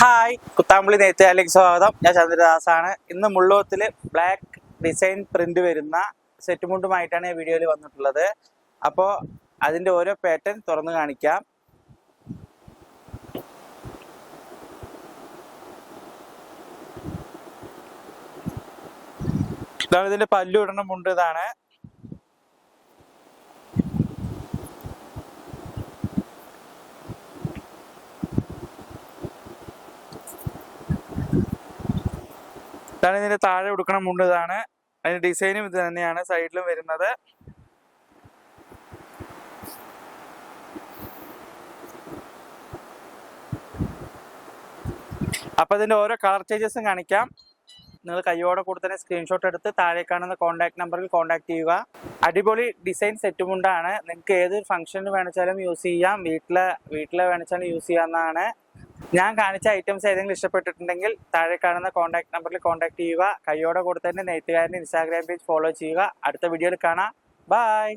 Hi കുത്താമ്പുളി നെയ്ത്തുകാരിലേക്ക് സ്വാഗതം. ഞാൻ ചന്ദ്രദാസാണ്. ഇന്ന് മുള്ളോത്തിൽ ബ്ലാക്ക് ഡിസൈൻ പ്രിന്റ് വരുന്ന സെറ്റ് മുണ്ടുമായിട്ടാണ് ഈ വീഡിയോയിൽ വന്നിട്ടുള്ളത്. അപ്പോൾ അതിന്റെ ഓരോ പാറ്റേൺ തുറന്ന് കാണിക്കാം. ഇതാണ് ഇതിന്റെ പല്ലു ഇടണ മുണ്ട് ഇതാണ്. ഇതാണ് ഇതിന്റെ താഴെ ഉടുക്കണം മുണ്ട് ഇതാണ്. അതിന്റെ ഡിസൈനും ഇത് തന്നെയാണ് സൈഡിലും വരുന്നത്. അപ്പൊ ഇതിന്റെ ഓരോ കളർ ചേഞ്ചസും കാണിക്കാം. നിങ്ങൾ കയ്യോടെ കൂടെ തന്നെ സ്ക്രീൻഷോട്ട് എടുത്ത് താഴെ കാണുന്ന കോൺടാക്ട് നമ്പറിൽ കോൺടാക്ട് ചെയ്യുക. അടിപൊളി ഡിസൈൻ സെറ്റ് മുണ്ടാണ്. നിങ്ങൾക്ക് ഏത് ഫംഗ്ഷനിൽ വേണിച്ചാലും യൂസ് ചെയ്യാം. വീട്ടിലെ വീട്ടിലെ വേണിച്ചാലും യൂസ് ചെയ്യാവുന്നതാണ്. ഞാൻ കാണിച്ച ഐറ്റംസ് ഏതെങ്കിലും ഇഷ്ടപ്പെട്ടിട്ടുണ്ടെങ്കിൽ താഴെ കാണുന്ന കോൺടാക്ട് നമ്പറിൽ കോൺടാക്ട് ചെയ്യുക. കയ്യോടെ കൂടെ തന്നെ നെയ്ത്തുകാരന്റെ ഇൻസ്റ്റാഗ്രാം പേജ് ഫോളോ ചെയ്യുക. അടുത്ത വീഡിയോയിൽ കാണാം. ബൈ